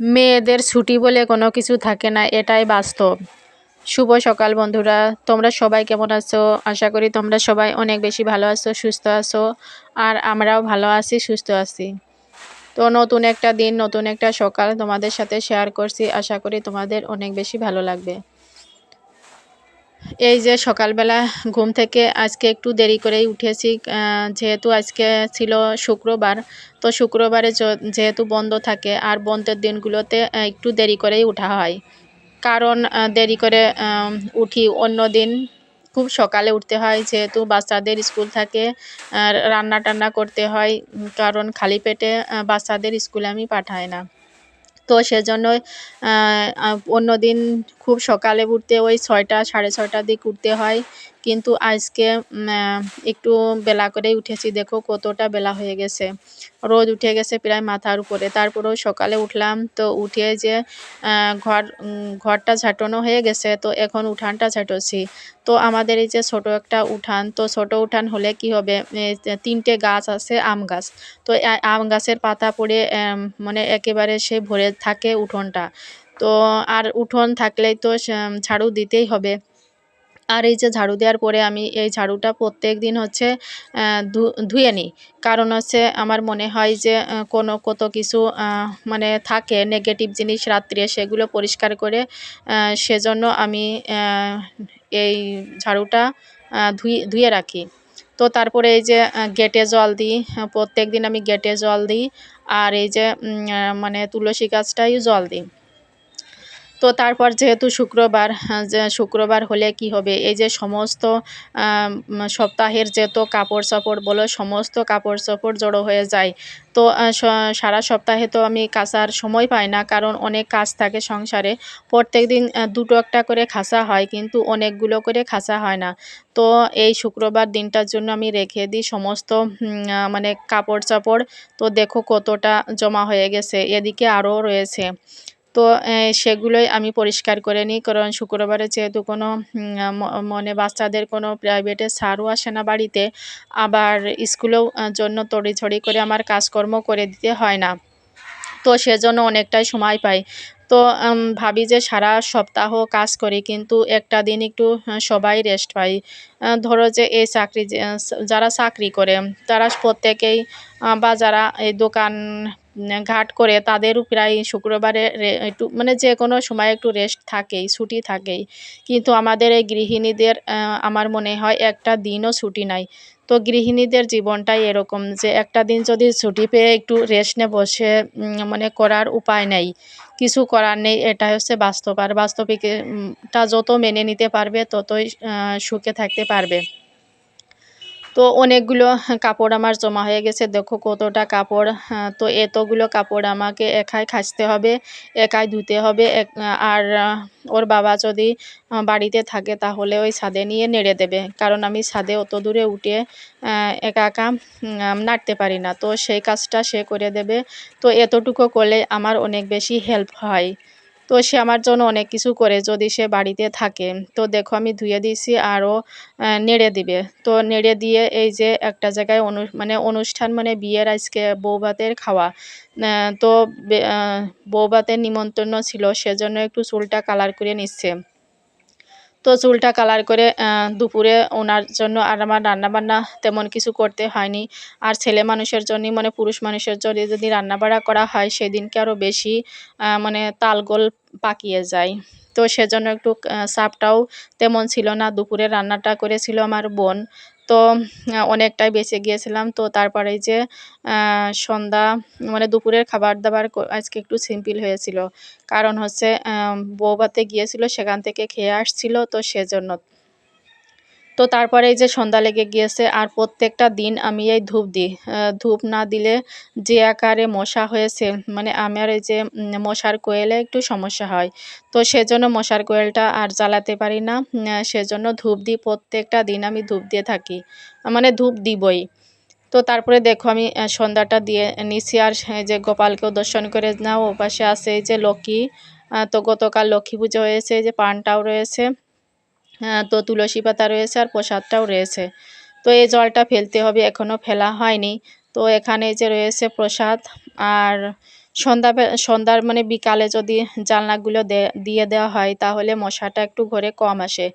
মেয়েদের ছুটি বলে কোনো কিছু থাকে না, এটাই বাস্তব। শুভ সকাল বন্ধুরা, তোমরা সবাই কেমন আছো? আশা করি তোমরা সবাই অনেক বেশি ভালো আছো, সুস্থ আছো, আর আমরাও ভালো আছি, সুস্থ আছি। তো নতুন একটা দিন, নতুন একটা সকাল তোমাদের সাথে শেয়ার করছি, আশা করি তোমাদের অনেক বেশি ভালো লাগবে। এই যে সকালবেলা ঘুম থেকে আজকে একটু দেরি করেই উঠেছি যেহেতু আজকে ছিল শুক্রবার। তো শুক্রবারে যেহেতু বন্ধ থাকে, আর বন্ধের দিনগুলোতে একটু দেরি করেই উঠা হয়। কারণ দেরি করে উঠি অন্য দিন। খুব সকালে উঠতে হয়, যেহেতু বাচ্চাদের স্কুল থাকে রান্না টান্না করতে হয় কারণ খালি পেটে বাচ্চাদের স্কুলে আমি পাঠাই না। তো সেজন্য অন্য দিন খুব সকালে উঠতে ওই ছয়টা সাড়ে ছয়টার দিক উঠতে হয়। কিন্তু আজকে একটু বেলা করেই উঠেছি। দেখো কতটা বেলা হয়ে গেছে। রোদ উঠে গেছে প্রায় মাথার উপরে। তারপরেও সকালে উঠলাম তো উঠে যে ঘর ঘরটা ঝাঁটানো হয়ে গেছে তো এখন উঠানটা ঝাঁটোছি। তো আমাদের এই যে ছোট একটা উঠান, তো ছোট উঠান হলে কি হবে? তিনটে গাছ আছে, আম গাছ। তো আম গাছের পাতা পড়ে মানে একেবারে সে ভরে থাকে উঠোনটা। তো আর উঠোন থাকলেই তো ঝাড়ু দিতেই হবে। আর এই যে ঝাড়ু দেওয়ার পরে আমি এই ঝাড়ুটা প্রত্যেক দিন হচ্ছে ধুয়ে নিই। কারণ হচ্ছে আমার মনে হয় যে কোনো কত কিছু মানে থাকে নেগেটিভ জিনিস রাত্রে, সেগুলো পরিষ্কার করে সেজন্য আমি এই ঝাড়ুটা ধুয়ে ধুয়ে রাখি। তো তারপরে এই যে গেটে জল দিই, প্রত্যেক দিন আমি গেটে জল দিই, আর এই যে মানে তুলসী গাছটাই জল দিই। তো তারপর যেহেতু শুক্রবার যে শুক্রবার হলে কি হবে? এই যে সমস্ত সপ্তাহের যেত কাপড় চোপড় বলো, সমস্ত কাপড় চোপড় জড়ো হয়ে যায়। তো সারা সপ্তাহে তো আমি কাচার সময় পাই না, কারণ অনেক কাজ থাকে সংসারে। প্রত্যেক দিন দুটো একটা করে খাসা হয়, কিন্তু অনেকগুলো করে খাসা হয় না। তো এই শুক্রবার দিনটার জন্য আমি রেখে দিই সমস্ত মানে কাপড় চাপড় তো দেখো কতটা জমা হয়ে গেছে, এদিকে আরও রয়েছে। তো সেগুলোই আমি পরিষ্কার করে নিই। কারণ শুক্রবারে যেহেতু কোনো মনে বাচ্চাদের কোনো প্রাইভেটে সারও আসে না বাড়িতে, আবার স্কুলেও জন্য তড়িছড়ি করে আমার কাজকর্ম করে দিতে হয় না। তো সেজন্য অনেকটাই সময় পাই। তো ভাবি যে সারা সপ্তাহ কাজ করি, কিন্তু একটা দিন একটু সবাই রেস্ট পাই। ধরো যে এই চাকরি যারা চাকরি করে, তারা প্রত্যেকেই বা যারা এই দোকান ঘাট করে তাদেরও প্রায় শুক্রবারে একটু মানে যে কোনো সময় একটু রেস্ট থাকেই, ছুটি থাকেই। কিন্তু আমাদের এই গৃহিণীদের আমার মনে হয় একটা দিনও ছুটি নাই। তো গৃহিণীদের জীবনটাই এরকম যে একটা দিন যদি ছুটি পেয়ে একটু রেস্ট নে বসে মানে করার উপায় নেই, কিছু করার নেই এটা হচ্ছে বাস্তব। আর বাস্তবিকটা যত মেনে নিতে পারবে ততই সুখে থাকতে পারবে। তো অনেকগুলো কাপড় আমার জমা হয়ে গেছে। দেখো কতটা কাপড় তো এতগুলো কাপড় আমাকে একাই খাসতে হবে, একাই ধুতে হবে। আর ওর বাবা যদি বাড়িতে থাকে তাহলে ওই ছাদে নিয়ে নেড়ে দেবে। কারণ আমি ছাদে অত দূরে উঠে একা একা নাড়তে পারি না। তো সেই কাজটা সে করে দেবে। তো এতটুকু করলে আমার অনেক বেশি হেল্প হয়। তো সে আমার জন্য অনেক কিছু করে যদি সে বাড়িতে থাকে। তো দেখো আমি ধুয়ে দিয়েছি আরও নেড়ে দিবে। তো নেড়ে দিয়ে এই যে একটা জায়গায় অনু মানে অনুষ্ঠান মানে বিয়ের আজকে বৌভাতের খাওয়া। তো বৌভাতের নিমন্ত্রণ ছিল সেজন্য একটু চুলটা কালার করে নিচ্ছে। তো চুলটা কালার করে দুপুরে ওনার জন্য আর আমার রান্নাবান্না তেমন কিছু করতে হয়নি। আর ছেলে মানুষের জন্যই মানে পুরুষ মানুষের জন্য যদি রান্নাবাড়া করা হয়, সেদিনকে আরও বেশি মানে তালগোল পাকিয়ে যায়। তো সেজন্য একটু সাপটাও তেমন ছিল না। দুপুরে রান্নাটা করেছিল আমার বোন। তো অনেকটাই বেঁচে গিয়েছিলাম। তো তারপরে যে সন্ধ্যা মানে দুপুরের খাবার দাবার আজকে একটু সিম্পল হয়েছিল। কারণ হচ্ছে বৌভাতে গিয়েছিল, সেখান থেকে খেয়ে আসছিল। তো সেজন্য তো তারপরে এই যে সন্ধ্যা লেগে গিয়েছে, আর প্রত্যেকটা দিন আমি এই ধূপ দিই। ধূপ না দিলে যে আকারে মশা হয়েছে মানে আমার এই যে মশার কোয়েলে একটু সমস্যা হয়। তো সেজন্য মশার কোয়েলটা আর জ্বালাতে পারি না। সেজন্য ধূপ দিই, প্রত্যেকটা দিন আমি ধূপ দিয়ে থাকি। মানে ধূপ দিবই। তো তারপরে দেখো আমি সন্ধ্যাটা দিয়ে নিছি, আর যে গোপালকেও দর্শন করে নাও, ও পাশে আছে এই যে লক্ষ্মী। তো গতকাল লক্ষ্মী পুজো হয়েছে যে পানটাও রয়েছে। তো তুলসী পাতা রয়েছে আর প্রসাদটাও রয়েছে। তো এই জলটা ফেলতে হবে এখনও ফেলা হয়নি। তো এখানে যে রয়েছে প্রসাদ আর সন্ধ্যা সন্ধ্যার মানে বিকালে যদি জানলাগুলো দিয়ে দেওয়া হয়, তাহলে মশাটা একটু ঘরে কম আসে।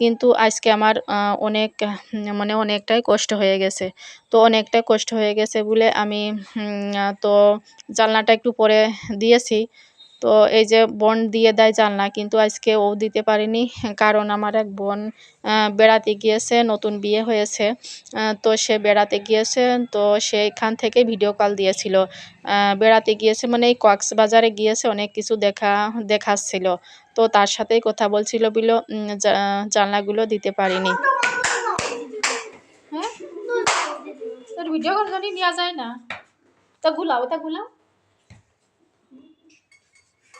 কিন্তু আজকে আমার অনেক মানে অনেকটাই কষ্ট হয়ে গেছে। তো অনেকটাই কষ্ট হয়ে গেছে বলে আমি তো জানলাটা একটু পরে দিয়েছি। তো এই যে বোন দিয়ে দেয় জানলা, কিন্তু আজকে ও দিতে পারিনি, কারণ আমার এক বোন বেড়াতে গিয়েছে, নতুন বিয়ে হয়েছে তো সে বেড়াতে গিয়েছে, তো সে এখান থেকে ভিডিও কল দিয়েছিল। বেড়াতে গিয়েছে মানে এই কক্সবাজারে গিয়েছে, অনেক কিছু দেখা, দেখাচ্ছিল। তো তার সাথেই কথা বলছিল বলে জানলাগুলো দিতে পারিনি। হ্যাঁ? ভিডিও কল নেওয়া যায় না। তা গুলাও তা গুলাও।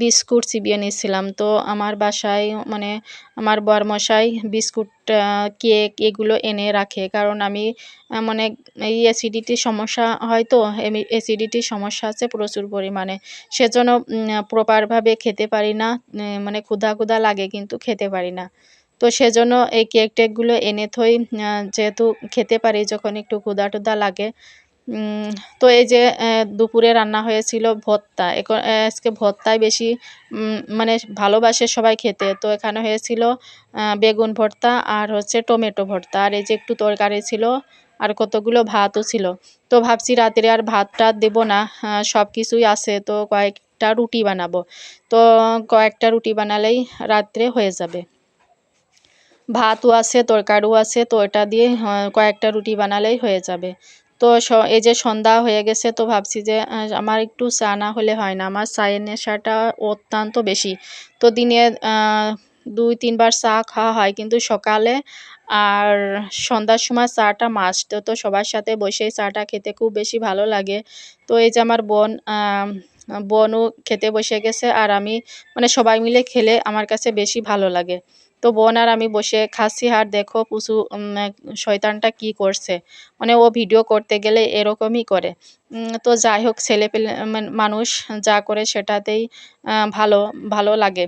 বিস্কুট চিবিয়ে নিয়েছিলাম। তো আমার বাসায় মানে আমার বরমশাই বিস্কুট কেক এগুলো এনে রাখে। কারণ আমি মানে এই অ্যাসিডিটির সমস্যা হয় হয়তো অ্যাসিডিটির সমস্যা আছে প্রচুর পরিমাণে। সেজন্য প্রপারভাবে খেতে পারি না মানে ক্ষুধা ক্ষুধা লাগে কিন্তু খেতে পারি না। তো সেজন্য এই কেক টেকগুলো এনে থই যেহেতু খেতে পারি, যখন একটু ক্ষুধা টুধা লাগে তো এই যে দুপুরে রান্না হয়েছিল ভর্তা। এখন আজকে ভর্তাই বেশি মানে ভালোবাসে সবাই খেতে। তো এখানে হয়েছিল বেগুন ভর্তা আর হচ্ছে টমেটো ভর্তা। আর এই যে একটু তরকারি ছিল আর কতগুলো ভাতও ছিল। তো ভাবছি রাত্রে আর ভাত টাত দেবো না সব কিছুই আছে। তো কয়েকটা রুটি বানাবো। তো কয়েকটা রুটি বানালেই রাত্রে হয়ে যাবে। ভাতও আছে, তরকারিও আছে। তো এটা দিয়ে কয়েকটা রুটি বানালেই হয়ে যাবে। তো এই যে সন্ধ্যা হয়ে গেছে তো ভাবছি যে আমার একটু চা না হলে হয় না। আমার চায়ের নেশাটা অত্যন্ত বেশি। তো দিনে দুই, তিনবার চা খাওয়া হয় কিন্তু সকালে আর সন্ধ্যার সময় চাটা মাস্ট তো সবার সাথে বসেই চাটা খেতে খুব বেশি ভালো লাগে। তো এই যে আমার বোন বোনও খেতে বসে গেছে আর আমি মানে সবাই মিলে খেলে আমার কাছে বেশি ভালো লাগে। তো বোন আর আমি বসে খাচ্ছি আর দেখো পুচু শয়তানটা কি করছে। মানে ও ভিডিও করতে গেলে এরকমই করে। তো যাই হোক, ছেলে পেলে মানুষ যা করে সেটাতেই ভালো ভালো লাগে।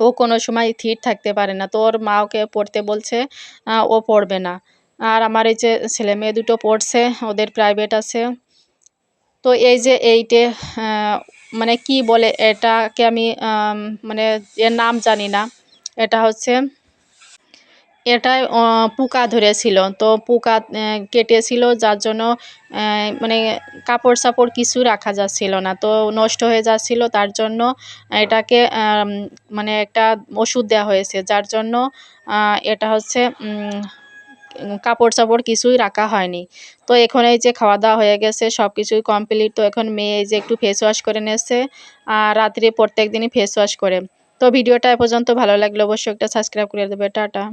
ও কোনো সময় স্থির থাকতে পারে না। তো ওর মা ওকে পড়তে বলছে ও পড়বে না। আর আমার এই যে ছেলে মেয়ে দুটো পড়ছে, ওদের প্রাইভেট আছে। তো এই যে এইটে মানে কি বলে এটাকে আমি মানে এর নাম জানি না। এটা হচ্ছে, এটায় পোকা ধরেছিল। তো পোকা কেটেছিল যার জন্য মানে কাপড় সাপড় কিছু রাখা যাচ্ছিল না। তো নষ্ট হয়ে যাচ্ছিল, তার জন্য এটাকে মানে একটা ওষুধ দেওয়া হয়েছে। যার জন্য এটা হচ্ছে কাপড় চাপড় কিছুই রাখা হয়নি। তো এখন এই যে খাওয়া দাওয়া হয়ে গেছে সব কিছুই কমপ্লিট তো এখন মেয়ে এই যে একটু ফেস ওয়াশ করে নিয়েছে, আর রাত্রে প্রত্যেক দিনই ফেস ওয়াশ করে। তো ভিডিওটা এ পর্যন্ত ভালো লাগলে অবশ্যই একটা সাবস্ক্রাইব করে দেবে। টাটা।